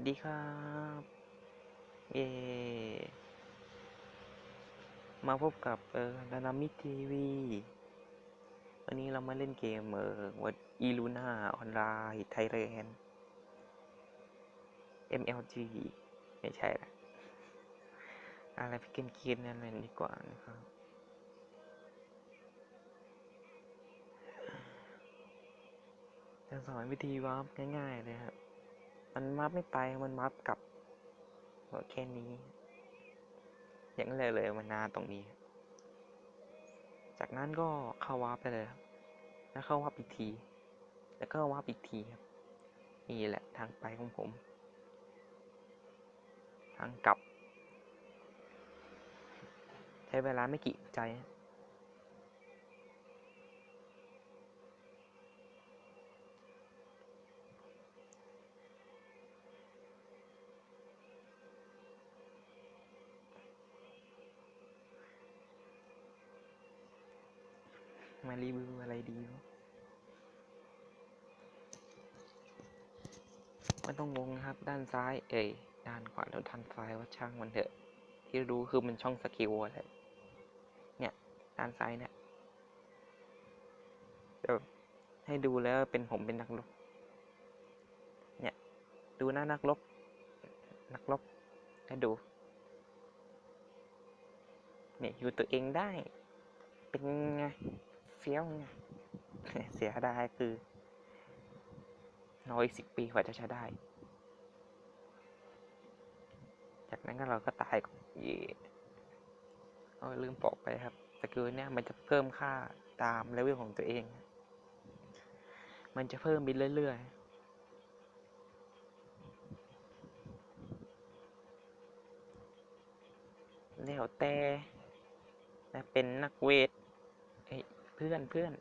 สดีครับเอมาพบกับเออดานามิทีวีวันนี้เรามาเล่นเกมเออวัดอีลูน่าออนไลน์ไทยแลนด์ MLG ไม่ใช่ละอะไรพี่เกนกินนั่นแหละดีกว่านะครับ จะสอนวิธีวาร์ปง่ายๆเลยครับ มันวาร์ปไม่ไปมันวาร์กลับแค่นี้ อย่างนั้นเลยเลยมันนานตรงนี้ จากนั้นก็เข้าวาร์ปไปเลยครับแล้วเข้าวาร์ปอีกที แล้วก็วาร์ปอีกทีครับนี่แหละทางไปของผม ทางกลับ ใช้เวลาไม่กี่ใจ มารีวิวอะไรดีวะไม่ต้องงงนะครับด้านซ้าย เอ้ยด้านขวาแล้วด้านซ้ายว่าช่างมันเถอะ ที่รู้คือมันช่องสกิลอะไรเนี่ยด้านซ้ายเนี่ยเดี๋ยวให้ดูแล้วเป็นผมเป็นนักรบเนี่ยดูหน้านักรบนักรบให้ดูเนี่ยอยู่ตัวเองได้ เป็นไง เฟี้ยวไงเสียดายคือรออีกสิบปีกว่าจะใช้ได้ จากนั้นก็เราก็ตายก่อนเย่เอาลืมบอกไปครับสกิลเนี่ยมันจะเพิ่มค่าตามเลเวลของตัวเอง มันจะเพิ่มไปเรื่อยๆแล้วแต่แต่เป็นนักเวท เพื่อนเพื่อน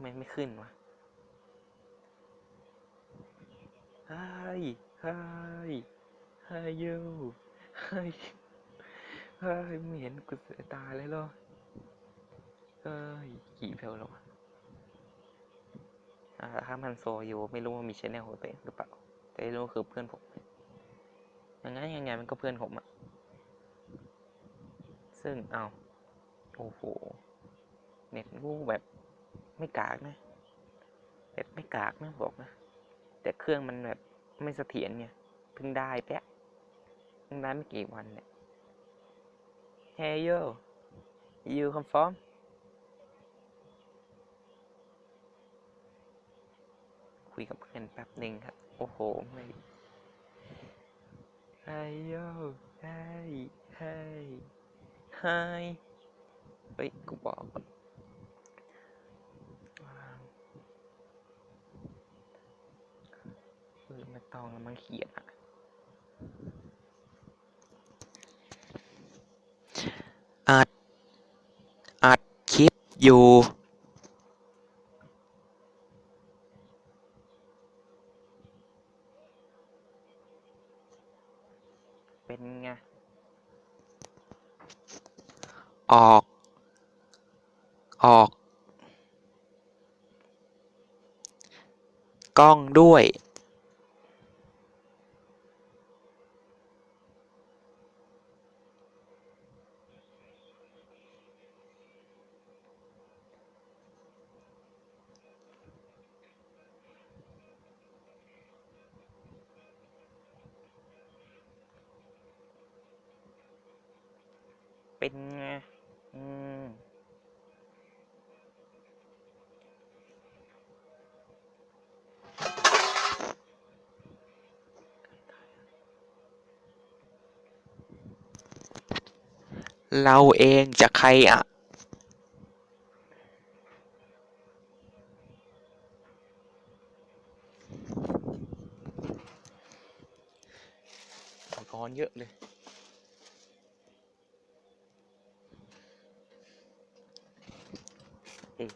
ไม่ไม่ขึ้นวะเฮ้ยเฮ้ยเฮ้ยยูเฮ้ยเฮ้ยไม่เห็นกูเสียตาเลยเหรอเฮ้ยกี่เพลแล้ววะอ่าถ้ามันโซอยู่ไม่รู้ว่ามีชแนลของตัวเองหรือเปล่า แต่รู้คือเพื่อนผมยังไงยังไงมันก็เพื่อนผมอะซึ่งเอา โอ้โห เน็ตวูแบบไม่กากนะเน็ตไม่กากนะบอกนะ แต่เครื่องมันแบบไม่เสถียรเนี่ยเพิ่งได้แป๊ะเพิ่งได้ไม่กี่วันเนี่ย Hey yo you come from คุยกับเพื่อนแป๊บหนึ่งครับ โอ้โห ไม่ Hey yo hey hey hi ฮ้ยกูบอกเออไม่ต้องมันเขียนอะอัด อัดคลิปอยู่ เป็นไง ออก ออก กล้องด้วย เป็นไง อืม เราเองจะใครอะอุปกรณ์เยอะเลยเอ๊ะ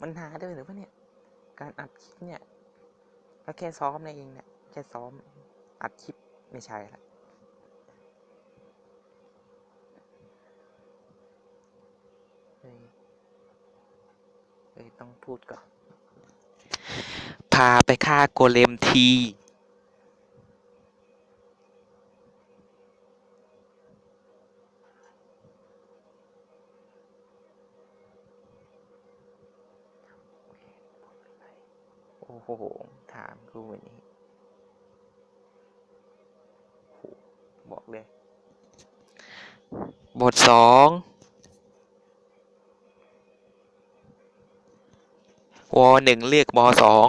มันหาได้หรือเปล่าเนี่ย การอัดคลิปเนี่ยก็แค่ซ้อมนั่นเองเนี่ย แค่ซ้อมอัดคลิปไม่ใช่ละ เฮ้ยต้องพูดก่อนภาไปฆ่าโกเลมที โอ้โห ถามกูวันนี้บอกเลย บทสอง หนึ่งเรียกบสอง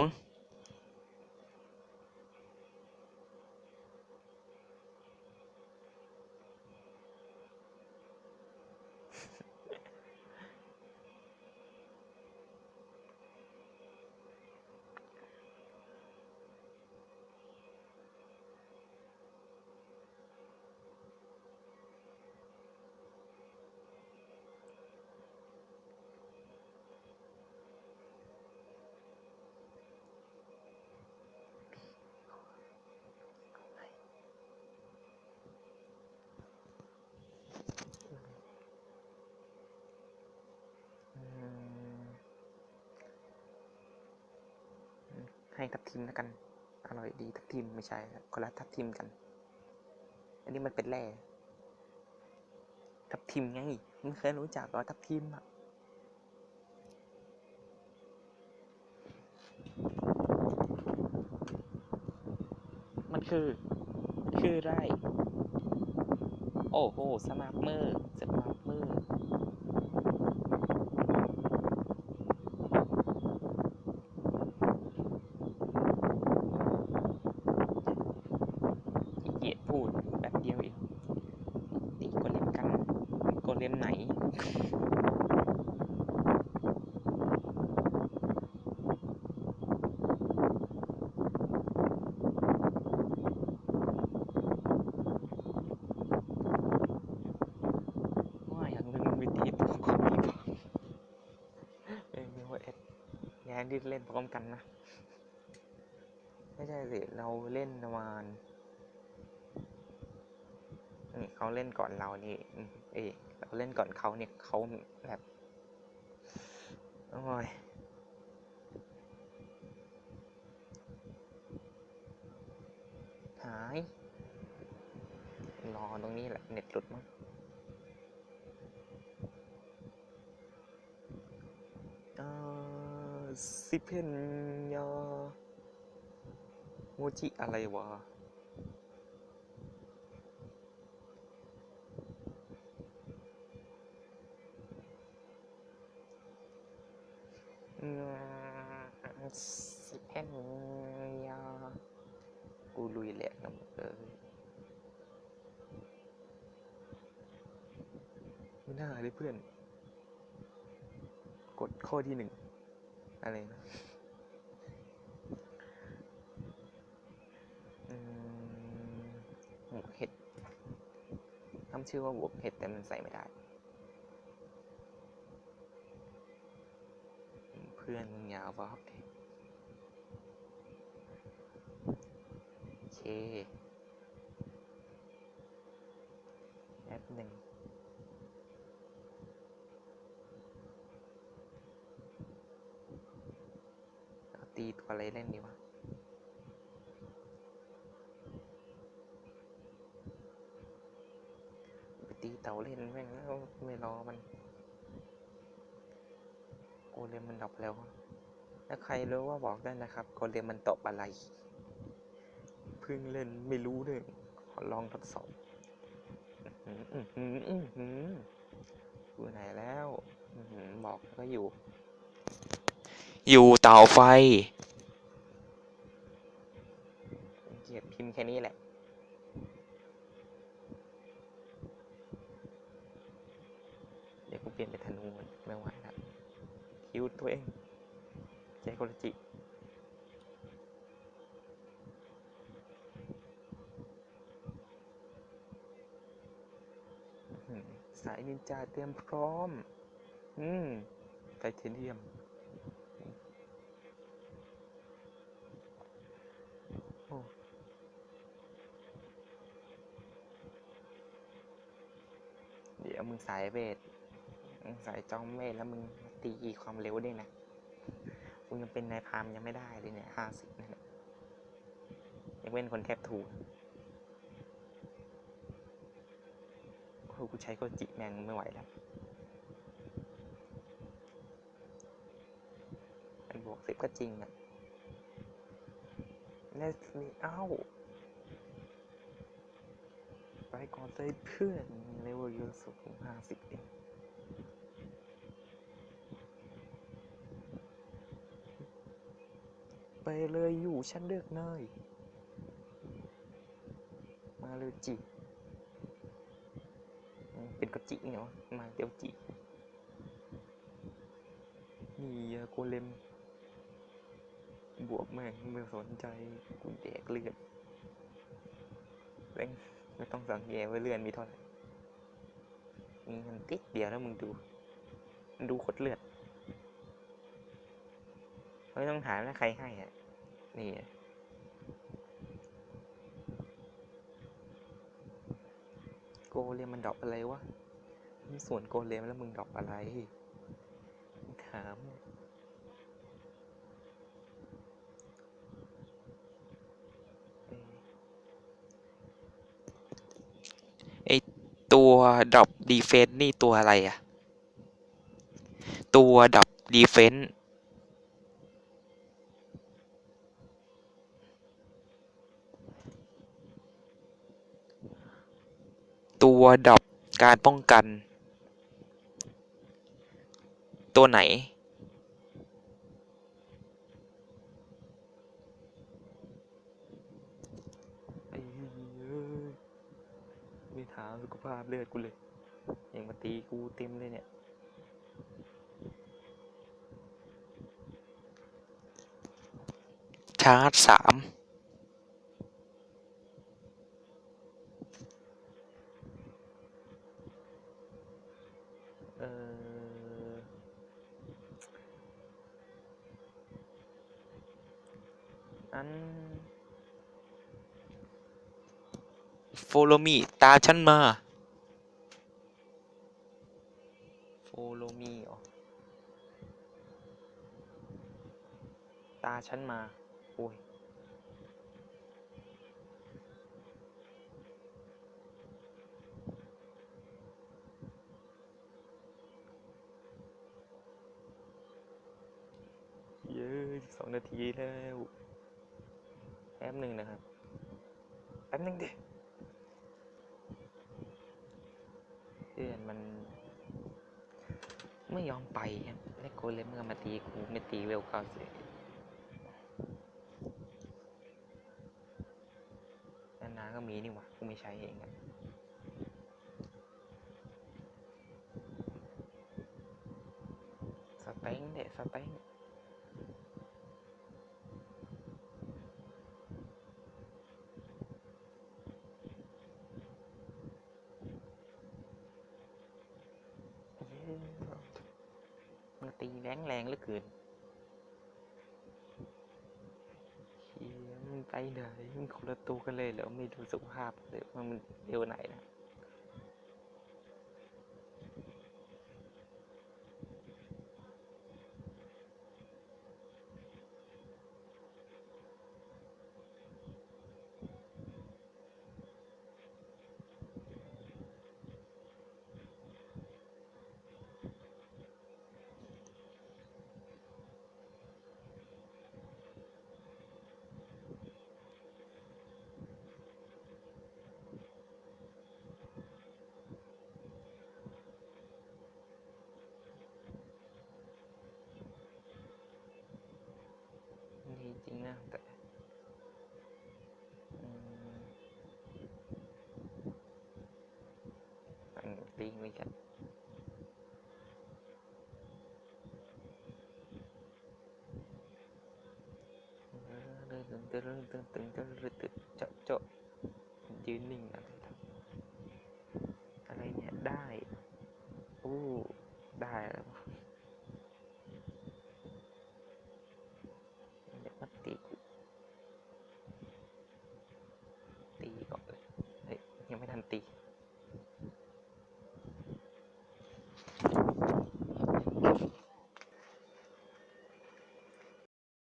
อืม ให้ทับทิมแล้วกัน อร่อยดีทับทิมไม่ใช่คนละทับทิมกัน อันนี้มันเป็นแร่ทับทิมไงมึงเคยรู้จักหรอทับทิมอะมันคือ คือไร โอ้โห สมาร์ทเมอร์สมาร์ทเมอร์ ขี้เกียจพูดแบบเดียวเองตีโกเลมกันโกเลมไหน ว่าอย่างหนึ่งวิธีตัวความดีกว่าเองมีว่าเอ็ดแย่ ที่เล่นพร้อมกันนะ ไม่ใช่สิ เราเล่นประมาณนี่เขาเล่นก่อนเรานี่ เอ้ยเราเล่นก่อนเขาเนี่ยเขาแบบโอ้ยหาย รอตรงนี้แหละ เน็ตหลุดมั้งอ่า ซิเพนยาโมจิอะไรวะสิเพนยากูลุยแหลกนะมึงเออไม่น่าเลยเพื่อน กดข้อที่หนึ่งอะไรนะ อืมหมวกเห็ดทำ ชื่อว่าหัวกเห็ดแต่มันใส่ไม่ได้ เพื่อนมึงย่าบอกดิโอเคแป๊บหนึ่งเอาตีตัวอะไรเล่นดีวะ ไปตีเต่าเไม่รอมัน โกเลมมันดรอปแล้ว ถ้าใครรู้ว่าบอกได้นะครับ โกเลมมันตอบอะไร เพิ่งเล่นไม่รู้เลยขอลองทดสอบอื้อหืออื้อหืออือหืออยู่ไหนแล้วบอกก็อยู่ อยู่เต่าไฟเกียดพิมพ์แค่นี้แหละ เปลี่ยนเป็นธนูไม่ไหวแล้วคิวตัวเองใจโคลจิสายนินจาเตรียมพร้อม อืมไทเทเนียม โอ้เดี๋ยวมึงสายเวท สายจอมเวทแล้วมึงตีความเร็วด้วยนะโกูยังเป็นนายพามยังไม่ได้เลยเนี่ยห้าสิบนี่นแหละยังเป็นคนแทบถูกโอ้กูใช้โกจิแมงไม่ไหวแล้วมันบวกสิบก็จริงอะเลสลีเอ้าไปก่อนเลยเพื่อนเลเวลเยอะสุดห้าสิบเองไป เลยอยู่ฉันเลือกเนยมาเลยจิ เป็นกจิเนาะมาเดี๋ยวจิ นี่โกเลม บวกแม่งไม่สนใจกูแดกเลือดแม่งไม่ต้องสังเกตว่าเลื่อนมีเท่าไหร่มีันติดเดียวแล้วมึงดูมึงดูคดเลือดไม่ต้องถามแล้วใครให้อะ นี่โกเลมมันดอปอะไรวะมีส่วนโกเลมแล้วมึงดอปอะไรถามเอ๊ะตัวดอปดีเฟนต์นี่ตัวอะไรอะตัวดอปดีเฟนต์ ตัวดรอปการป้องกัน ตัวไหน ไอ้เหี้ยไม่ถามสุขภาพเลือดกูเลยยังมาตีกูเต็มเลยเนี่ย ชาร์จสาม อัน follow me ตามฉันมา follow me เหรอตาฉันมา โอ้ย เย้สองนาทีแล้วแป๊บหนึ่งนะครับ แป๊บหนึ่งดิเพื่อนมัน ไม่ยอมไปครับแล้โกเลยเมก็มาตีกูไม่ตีเวลเก้าสินานๆก็มีนี่หว่ากูไม่ใช้เองอะสเต็งเด็สเต็งเย้มันตีแรงแรงเหลือเกินเฮียมันไปไหนมันคนละตัวกันเลยเหรอไม่ดูสุขภาพเลยว่ามันเร็วไหนนะ ดีจริงนะแต่อืม อันตีไม่กันตึงตึงตึงตึงตึงตึงตึงเจาะเจาะยืนนิ่งนะ